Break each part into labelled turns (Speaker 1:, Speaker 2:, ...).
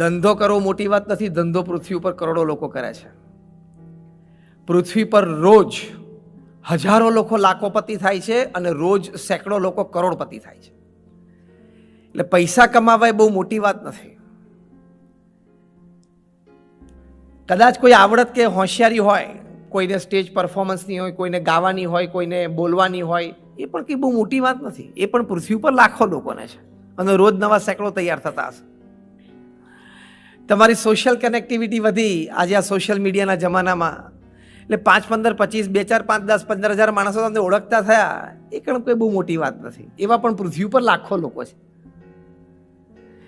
Speaker 1: ધંધો કરવો મોટી વાત નથી, ધંધો પૃથ્વી ઉપર કરોડો લોકો કરે છે. પૃથ્વી પર રોજ હજારો લોકો લાખોપતિ થાય છે અને રોજ સેંકડો લોકો કરોડપતિ થાય છે. એટલે પૈસા કમાવા એ બહુ મોટી વાત નથી. કદાચ કોઈ આવડત કે હોશિયારી હોય, કોઈને સ્ટેજ પરફોર્મન્સની હોય, કોઈને ગાવાની હોય, કોઈને બોલવાની હોય, એ પણ કંઈ બહુ મોટી વાત નથી. એ પણ પૃથ્વી ઉપર લાખો લોકોને છે. અને રોજ નવા સેંકડો તૈયાર થતા હશે. તમારી સોશિયલ કનેક્ટિવિટી વધી આજે આ સોશિયલ મીડિયાના જમાનામાં. એટલે પાંચ પંદર પચીસ બે ચાર પાંચ દસ પંદર હજાર માણસો તમને ઓળખતા થયા, એ પણ કોઈ બહુ મોટી વાત નથી. એવા પણ પૃથ્વી ઉપર લાખો લોકો છે.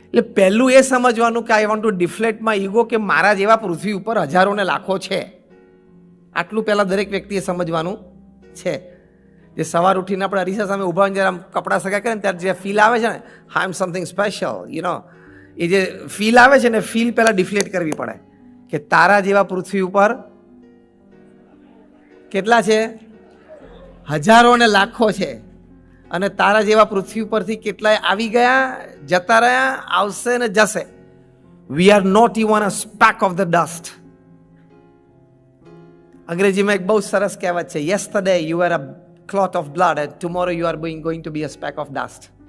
Speaker 1: એટલે પહેલું એ સમજવાનું કે I want to deflate my ego કે મારા જેવા પૃથ્વી ઉપર હજારો ને લાખો છે. આટલું પહેલાં દરેક વ્યક્તિએ સમજવાનું છે. જે સવાર ઉઠીને આપણે અરીસા સામે ઊભા જ્યારે આમ કપડાં સગા કરે ને ત્યારે જે ફીલ આવે છે ને I am something special you know એ જે ફીલ આવે છે ને ફીલ પહેલાં ડિફ્લેટ કરવી પડે. કે તારા જેવા પૃથ્વી ઉપર કેટલા છે? હજારો ને લાખો છે. અને તારા જેવા પૃથ્વી ઉપરથી કેટલાય આવી ગયા, જતા રહ્યા, આવશે ને જશે. We are not even a speck of the dust અંગ્રેજીમાં એક બહુ સરસ કહેવત છે yesterday you are a clot of blood and tomorrow you are going going to be a speck of dust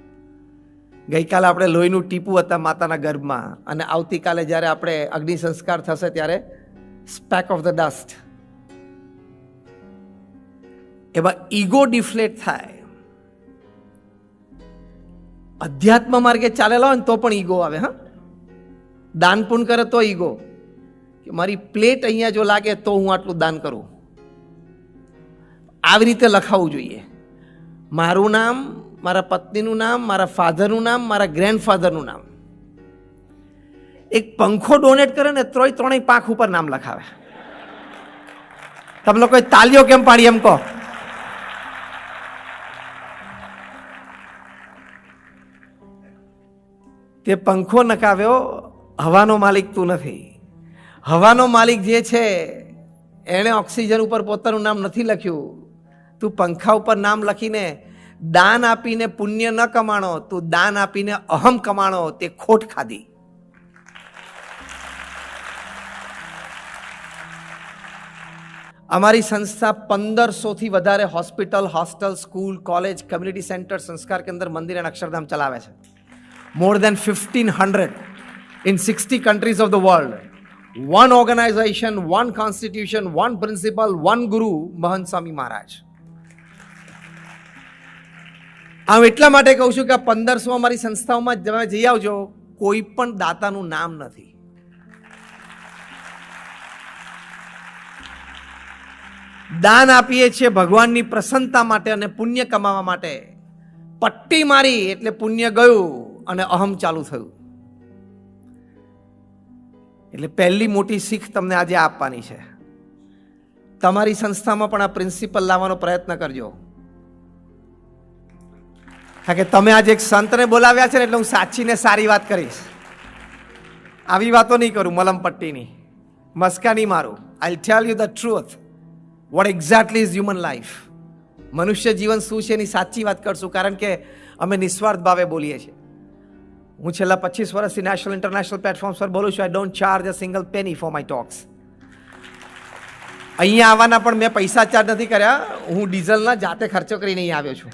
Speaker 1: ગઈકાલે આપણે લોહીનું ટીપું હતા માતાના ગર્ભમાં અને આવતીકાલે જ્યારે આપણે અગ્નિ સંસ્કાર થશે ત્યારે સ્પેક ઓફ ધ ડસ્ટ. એમાં ઈગો ડિફ્લેટ થાય. અધ્યાત્મ માર્ગે ચાલેલા હોય ને તો પણ ઈગો આવે, હા? દાન પુણ્ય કરે તો ઈગો. કે મારી પ્લેટ અહીંયા જો લાગે તો હું આટલું દાન કરું. આવી રીતે લખાવવું જોઈએ. મારું નામ મારા પત્નીનું નામ, મારા ફાધરનું નામ, મારા ગ્રેન્ડફાધરનું નામ. એક પંખો ડોનેટ કરે ને ત્રણેય ત્રણેય પાંખ ઉપર નામ લખાવે. તમે લોકો તાલીઓ કેમ પાડી એમ કહો? તે પંખો નકાવ્યો હવાનો માલિક તું નથી. હવાનો માલિક જે છે, એણે ઓક્સિજન ઉપર પોતાનું નામ નથી લખ્યું. તું પંખા ઉપર નામ લખીને દાન આપીને પુણ્ય ન કમાણો, તું દાન આપીને અહમ કમાણો, તે ખોટ ખાધી. અમારી સંસ્થા પંદરસોથી વધારે hospital, hostel, school, college, community centre, સંસ્કાર કેન્દ્ર, મંદિર અને અક્ષરધામ ચલાવે છે. More than fifteen hundred in sixty countries of the world one organisation one constitution one principle one guru Mahant Swami મહારાજ હું એટલા માટે કહું છું કે પંદરસો અમારી સંસ્થાઓમાં તમે જઈ આવજો, કોઈ પણ દાતાનું નામ નથી. દાન આપીએ છીએ ભગવાનની પ્રસન્નતા માટે અને પુણ્ય કમાવા માટે. પટ્ટી મારી એટલે પુણ્ય ગયું અને અહમ ચાલુ થયું. એટલે પહેલી મોટી શીખ તમને આજે આપવાની છે. તમારી સંસ્થામાં પણ આ પ્રિન્સિપલ લાવવાનો પ્રયત્ન કરજો. કારણ કે તમે આજે એક સંતને બોલાવ્યા છે ને એટલે હું સાચીને સારી વાત કરીશ. આવી વાતો નહીં કરું મલમપટ્ટીની મસ્કા નહીં મારું. I tell you the truth what exactly is human life મનુષ્ય જીવન શું છે એની સાચી વાત કરશું, કારણ કે અમે નિસ્વાર્થ ભાવે બોલીએ છીએ. હું છેલ્લા પચીસ વર્ષથી નેશનલ ઇન્ટરનેશનલ પ્લેટફોર્મ્સ પર બોલું છું I don't charge a single penny for my talks અહીંયા આવવાના પણ મેં પૈસા ચાર્જ નથી કર્યા, હું ડીઝલના જાતે ખર્ચો કરીને અહીં આવ્યો છું.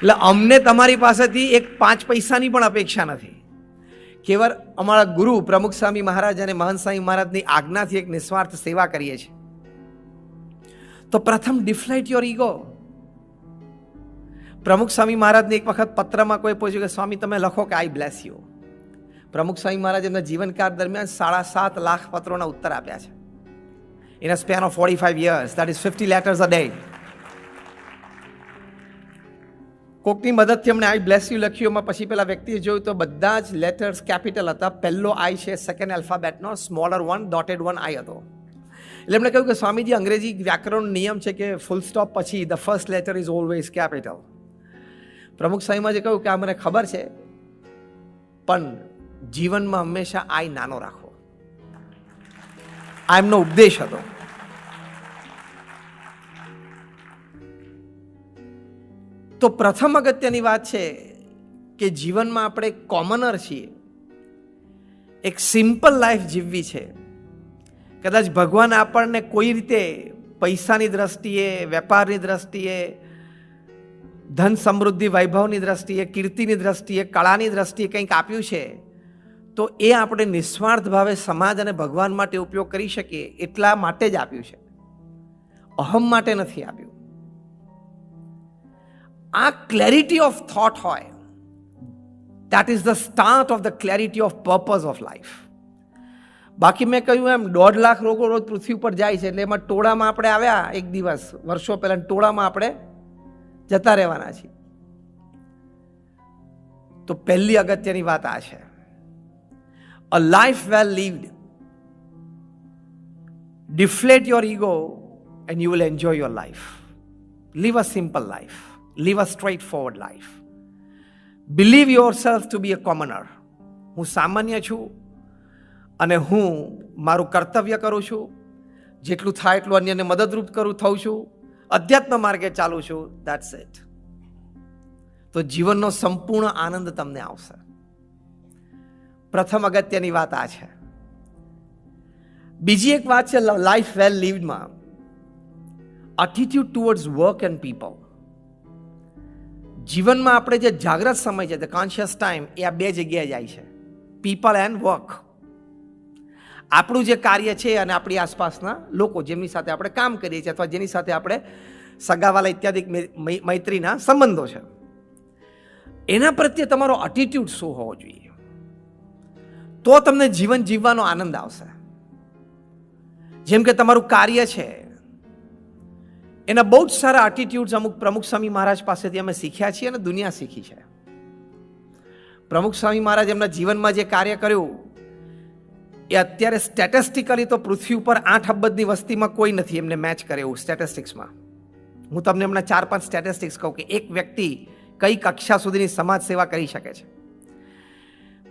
Speaker 1: એટલે અમને તમારી પાસેથી એક પાંચ પૈસાની પણ અપેક્ષા નથી. કેવળ અમારા ગુરુ પ્રમુખ સ્વામી મહારાજ અને મહંત સ્વામી મહારાજની આજ્ઞાથી એક નિસ્વાર્થ સેવા કરીએ છીએ. તો પ્રથમ ડિફ્લાઇટ યોર ઈગો પ્રમુખ સ્વામી મહારાજને એક વખત પત્રમાં કોઈ પૂછ્યું કે, સ્વામી, તમે લખો કે આઈ બ્લેસ યુ પ્રમુખ સ્વામી મહારાજ એમના જીવનકાળ દરમિયાન સાડા સાત લાખ પત્રોના ઉત્તર આપ્યા છે. In a span of forty five years that is fifty letters a day કોકની મદદથી અમને આઈ બ્લેસ યુ લખ્યું પછી પેલા વ્યક્તિએ જોયું તો બધા જ લેટર્સ કેપિટલ હતા. પહેલો આઈ છે second આલ્ફાબેટનો smaller one dotted one I હતો. એટલે એમણે કહ્યું કે સ્વામીજી, અંગ્રેજી વ્યાકરણ નિયમ છે કે ફૂલ સ્ટોપ પછી the first letter is always capital Pramukh સ્વામીમાં જે કહ્યું કે આ મને ખબર છે, પણ જીવનમાં હંમેશા આઈ નાનો રાખો. આ એમનો ઉપદેશ હતો. તો પ્રથમ અગત્યની વાત છે કે જીવનમાં આપણે કોમનર છીએ. એક સિમ્પલ લાઈફ જીવવી છે. કદાચ ભગવાન આપણને કોઈ રીતે પૈસાની દ્રષ્ટિએ, વેપારની દ્રષ્ટિએ, ધન સમૃદ્ધિ, વૈભવની દ્રષ્ટિએ, કીર્તિની દ્રષ્ટિએ, કળાની દ્રષ્ટિએ કંઈક આપ્યું છે, તો એ આપણે નિસ્વાર્થ ભાવે સમાજ અને ભગવાન માટે ઉપયોગ કરી શકીએ એટલા માટે જ આપ્યું છે. અહમ માટે નથી આપ્યું. આ ક્લેરિટી ઓફ થોટ હોય that is the start of the clarity of purpose of life બાકી મેં કહ્યું એમ, દોઢ લાખ લોકો રોજ પૃથ્વી ઉપર જાય છે, એટલે એમાં ટોળામાં આપણે આવ્યા એક દિવસ, વર્ષો પહેલાં ટોળામાં આપણે જતા રહેવાના છીએ. તો પહેલી અગત્યની વાત આ છે. A life well lived deflate your ego and you will enjoy your life live a simple life live a forward life believe yourself to be a commoner હું સામાન્ય છું અને હું મારું કર્તવ્ય કરું છું. જેટલું થાય એટલું અન્યને મદદરૂપ કરું, થઉં છું. અધ્યાત્મ માર્ગે ચાલું છું. દેટ્સ ઇટ તો જીવનનો સંપૂર્ણ આનંદ તમને આવશે. પ્રથમ અગત્યની વાત આ છે. બીજી એક વાત છે life well લીવડમાં attitude towards work and people જીવનમાં આપણે જે જાગ્રત સમય છે ધ કોન્શિયસ ટાઈમ એ આ બે જગ્યાએ જાય છે. પીપલ એન્ડ વર્ક આપણું જે કાર્ય છે અને આપણી આસપાસના લોકો જેમની સાથે આપણે કામ કરીએ છીએ અથવા જેની સાથે આપણે સગાવાલા ઇત્યાદિ મૈત્રીના સંબંધો છે. એના પ્રત્યે તમારો અટીટ્યુડ શું હોવો જોઈએ? તો તમને જીવન જીવવાનો આનંદ આવશે. જેમ કે તમારું કાર્ય છે એના બહુ જ સારા એટીટ્યુડ્સ અમુક પ્રમુખ સ્વામી મહારાજ પાસેથી અમે શીખ્યા છીએ અને દુનિયા શીખી છે. પ્રમુખ સ્વામી મહારાજ એમના જીવનમાં જે કાર્ય કર્યું, એ અત્યારે સ્ટેટિસ્ટિકલી તો પૃથ્વી ઉપર આઠ અબજની વસ્તીમાં કોઈ નથી એમને મેચ કરે એવું સ્ટેટિસ્ટિક્સમાં હું તમને એમના ચાર પાંચ સ્ટેટિસ્ટિક્સ કહું કે એક વ્યક્તિ કઈ કક્ષા સુધીની સમાજ સેવા કરી શકે છે.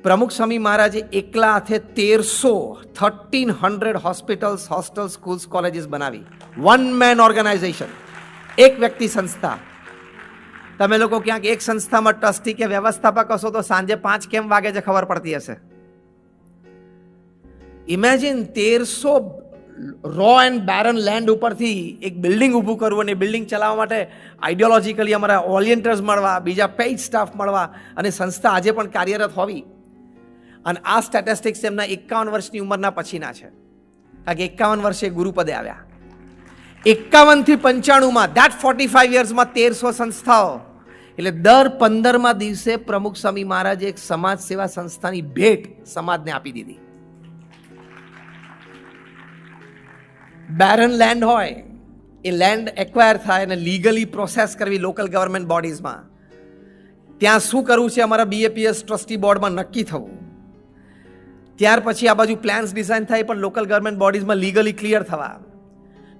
Speaker 1: પ્રમુખ સ્વામી મહારાજે એકલા હાથે તેરસો thirteen hundred hospitals hostel schools colleges બનાવી. વન મેન ઓર્ગેનાઇઝેશન એક વ્યક્તિ સંસ્થા. તમે લોકો ક્યાંક એક સંસ્થામાં ટ્રસ્ટી કે વ્યવસ્થાપક હશો તો સાંજે પાંચ કેમ વાગે છે ખબર પડતી હશે. ઇમેજિન તેરસો રો એન્ડ બેરન લેન્ડ ઉપરથી એક બિલ્ડિંગ ઊભું કરવું અને બિલ્ડિંગ ચલાવવા માટે આઈડિયોલોજીકલી અમારા ઓલિયન્ટર્સ મળવા, બીજા પેઇડ સ્ટાફ મળવા અને સંસ્થા આજે પણ કાર્યરત હોવી. અને આ સ્ટેટિસ્ટિક્સ એમના એકાવન વર્ષની ઉંમરના પછીના છે. કારણ કે એકાવન વર્ષે ગુરુપદે આવ્યા. એકાવનથી પંચાણુંમાં દેટ ફોર્ટી ફાઈવ યર્સમાં તેરસો સંસ્થાઓ. એટલે દર પંદરમા દિવસે પ્રમુખ સ્વામી મહારાજે એક સમાજ સેવા સંસ્થાની ભેટ સમાજને આપી દીધી. બેરન લેન્ડ હોય, એ લેન્ડ એક્વાયર થાય અને લીગલી પ્રોસેસ કરવી લોકલ ગવર્મેન્ટ બોડીઝમાં ત્યાં શું કરવું છે અમારા બીએપીએસ ટ્રસ્ટી બોર્ડમાં નક્કી થવું. ત્યાર પછી આ બાજુ પ્લાન્સ ડિઝાઇન થાય પણ લોકલ ગવર્મેન્ટ બોડીઝમાં લીગલી ક્લિયર થવા.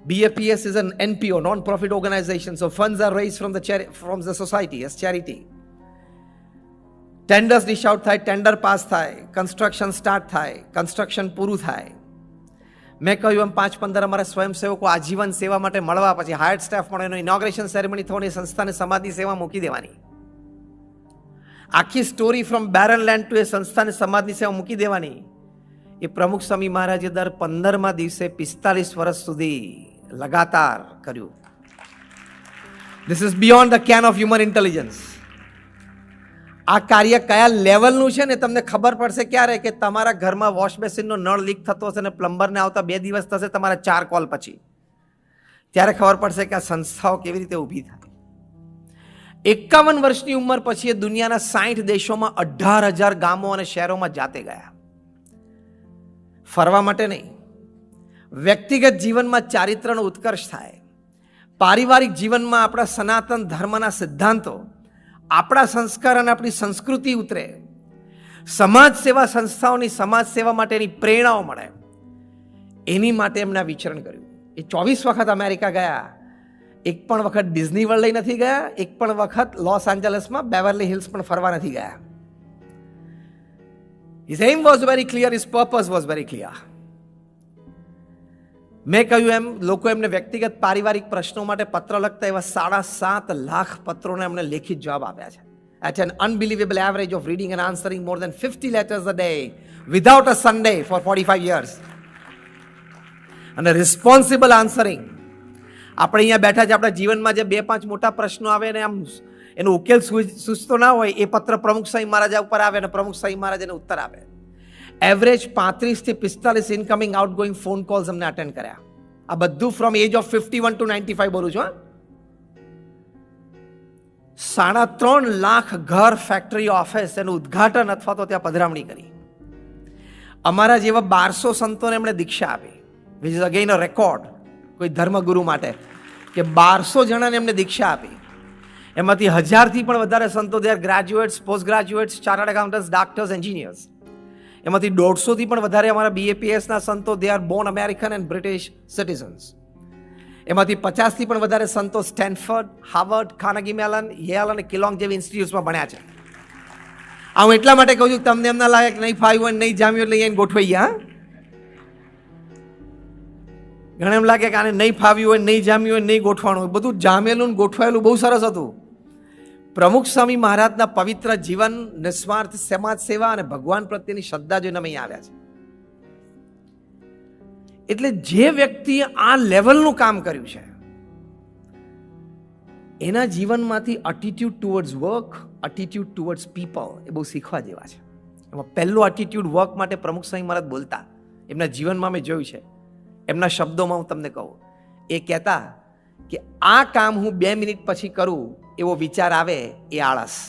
Speaker 1: BFPS is an NPO, non-profit organization, so funds are raised from the chari- from the society as charity. Tenders dish out થાય ટેન્ડર પાસ થાય કન્સ્ટ્રક્શન સ્ટાર્ટ થાય construction પૂરું થાય મેં કહ્યું એમ પાંચ પંદર અમારા સ્વયંસેવકો આજીવન સેવા માટે મળવા પછી હાયર સ્ટાફ મળે એનો ઇનોગ્રેશન સેરેમની થવાની સંસ્થાને સમાજની સેવા મૂકી દેવાની. આખી story from barren land to એ સંસ્થાને સમાજની સેવા મૂકી દેવાની. એ પ્રમુખ સ્વામી મહારાજે દર પંદરમા દિવસે પિસ્તાલીસ વર્ષ સુધી લગાતાર કર્યું. This is beyond the ken of human intelligence આ કાર્ય કયા લેવલનું છે ને તમને ખબર પડશે ક્યારે કે તમારા ઘરમાં વોશ બેસિનનો નળ લીક થતો હશે ને પ્લમ્બરને આવતા બે દિવસ થશે તમારા ચાર કોલ પછી. ત્યારે ખબર પડશે કે આ સંસ્થાઓ કેવી રીતે ઊભી થાય. એકાવન વર્ષની ઉંમર પછી એ દુનિયાના સાઠ દેશોમાં અઢાર હજાર ગામો અને શહેરોમાં જાતે ગયા. ફરવા માટે નહીં. વ્યક્તિગત જીવનમાં ચારિત્રનો ઉત્કર્ષ થાય. પારિવારિક જીવનમાં આપણા સનાતન ધર્મના સિદ્ધાંતો, આપણા સંસ્કાર અને આપણી સંસ્કૃતિ ઉતરે. સમાજ સેવા સંસ્થાઓની સમાજ સેવા માટેની પ્રેરણાઓ મળે. એની માટે એમણે વિચરણ કર્યું. એ ચોવીસ વખત અમેરિકા ગયા. એક પણ વખત ડિઝની વર્લ્ડ નથી ગયા, એક પણ વખત લોસ એન્જલસમાં બેવરલી હિલ્સ પણ ફરવા નથી ગયા. His aim was very clear, his purpose was very clear. મેં કહ્યું એમ લોકો એમને વ્યક્તિગત પારિવારિક પ્રશ્નો માટે પત્ર લખતા એવા સાડા સાત લાખ પત્રોને એમણે લેખિત જવાબ આપ્યા છે at an unbelievable average of reading and answering more than 50 letters a day without a Sunday for 45 years. અને રિસ્પોન્સિબલ આન્સરિંગ આપણે અહીંયા બેઠા છે આપણા જીવનમાં જે બે પાંચ મોટા પ્રશ્નો આવે ને આમ એનો ઉકેલ સૂચતો ના હોય, એ પત્ર પ્રમુખ સાંઈ મહારાજા ઉપર આવે અને પ્રમુખ સાંઈ મહારાજ એને ઉત્તર આપે. એવરેજ પાંત્રીસથી પિસ્તાલીસ incoming outgoing phone calls અમને અટેન્ડ કર્યા. આ બધું from age of fifty one to ninety five બોલું છું સાડા ત્રણ લાખ ઘર ફેક્ટરી ઓફિસ એનું ઉદ્ઘાટન અથવા તો ત્યાં પધરામણી કરી. અમારા જેવા બારસો સંતોને એમણે દીક્ષા આપી. Which is again a record કોઈ ધર્મગુરુ માટે. કે બારસો જણાને એમને દીક્ષા આપી. એમાંથી હજારથી પણ વધારે સંતો they are graduates post graduates chartered accountants doctors engineers એમાંથી દોઢસોથી પણ વધારે અમારા બીએપીએસના સંતો they are born American and British citizens એમાંથી પચાસથી પણ વધારે સંતો Stanford Harvard Carnegie Mellon Yale અને કિલોંગ જેવી ઇન્સ્ટિટ્યૂટ્સમાં ભણ્યા છે. આ હું એટલા માટે કહું છું કે તમને એમ ના લાગે કે નહીં ફાવ્યું હોય નહીં જામ્યું એટલે અહીંયા ગોઠવાઈ ગયા ઘણા એમ લાગે કે આને નહીં ફાવ્યું હોય નહીં જામ્યું હોય નહીં ગોઠવાનું હોય. બધું જામેલું ને ગોઠવાયેલું બહુ સરસ હતું. પ્રમુખ સ્વામી મહારાજના પવિત્ર જીવન, નિસ્વાર્થ સમાજ સેવા અને ભગવાન પ્રત્યેની શ્રદ્ધા જોઈને અમે આવ્યા છે એટલે જે વ્યક્તિએ આ લેવલનું કામ કર્યું છે, એના જીવનમાંથી attitude towards work attitude towards people એ બહુ શીખવા જેવા છે. એમાં પહેલો એટીટ્યુડ વર્ક માટે પ્રમુખ સ્વામી મહારાજ બોલતા, એમના જીવનમાં મેં જોયું છે, એમના શબ્દોમાં હું તમને કહું, એ કહેતા કે આ કામ હું બે મિનિટ પછી કરું એવો વિચાર આવે એ આળસ.